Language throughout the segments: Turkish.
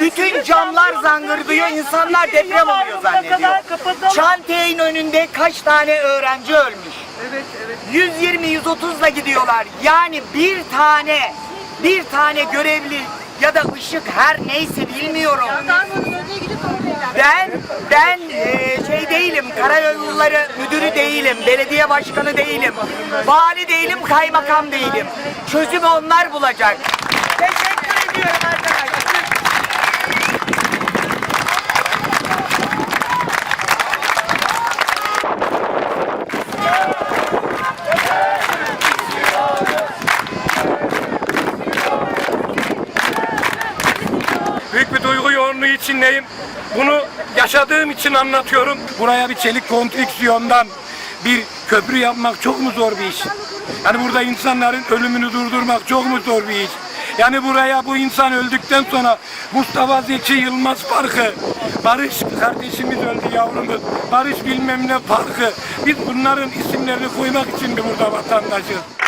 Bütün camlar zangırdıyor, insanlar deprem oluyor zannediyor. Şantiyenin önünde kaç tane öğrenci ölmüş? Evet evet. 120-130'la gidiyorlar. Yani bir tane, bir tane görevli ya da ışık her neyse bilmiyorum. Ben ben eee, şey değilim, karayolları müdürü değilim, belediye başkanı değilim, vali değilim, kaymakam değilim. Çözümü onlar bulacak. Teşekkür ediyorum arkadaşlar. Büyük bir yoğunluğu içindeyim. Bunu yaşadığım için anlatıyorum. Buraya bir çelik konstrüksiyondan bir köprü yapmak çok mu zor bir iş? Yani burada insanların ölümünü durdurmak çok mu zor bir iş? Yani buraya bu insan öldükten sonra Mustafa Zeki Yılmaz Parkı, Barış kardeşimiz öldü yavrumuz, Barış bilmem ne parkı. Biz bunların isimlerini koymak için de burada vatandaşız.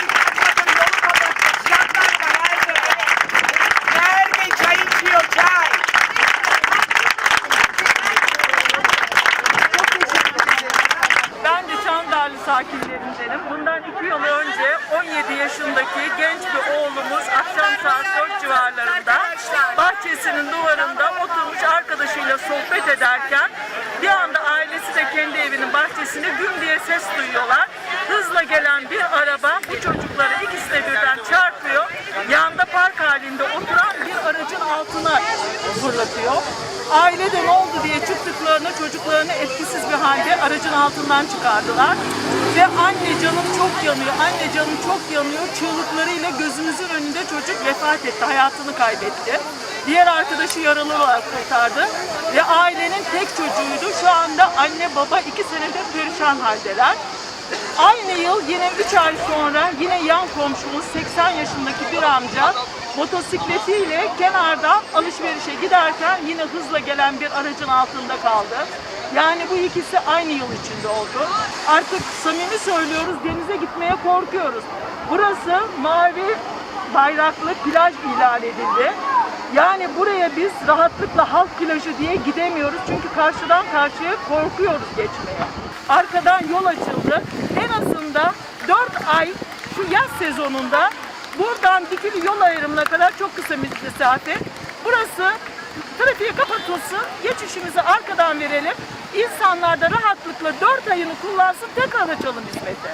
Sakinlerindenim. Bundan iki yıl önce 17 yaşındaki genç bir oğlumuz akşam saat 4 civarlarında bahçesinin duvarında oturmuş arkadaşıyla sohbet ederken bir anda ailesi de kendi evinin bahçesinde güm diye ses duyuyorlar. Hızla gelen bir araba bu çocukları ikisi de birden çarpıyor. Yanda park halinde oturan bir aracın altına fırlatıyor. Aile de ne oldu diye çıktıklarını çocuklarını etkisiz bir halde aracın altından çıkardılar. Ve anne canım çok yanıyor, anne canım çok yanıyor çığlıklarıyla gözümüzün önünde çocuk vefat etti, hayatını kaybetti. Diğer arkadaşı yaralı olarak kurtardı. Ve ailenin tek çocuğuydu. Şu anda anne baba iki senedir perişan haldeler. Aynı yıl yine 3 ay sonra yine yan komşumuz 80 yaşındaki bir amca motosikletiyle kenardan alışverişe giderken yine hızla gelen bir aracın altında kaldı. Yani bu ikisi aynı yıl içinde oldu. Artık samimi söylüyoruz denize gitmeye korkuyoruz. Burası mavi bayraklı plaj ilan edildi. Yani buraya biz rahatlıkla halk plajı diye gidemiyoruz. Çünkü karşıdan karşıya korkuyoruz geçmeye. Arkadan yol açıldı. En azında 4 ay şu yaz sezonunda buradan dikili yol ayrımına kadar çok kısa mesafe. Burası trafiğe kapatılsın, geçişimizi arkadan verelim. İnsanlar da rahatlıkla 4 ayını kullansın, tekrar açalım hizmeti.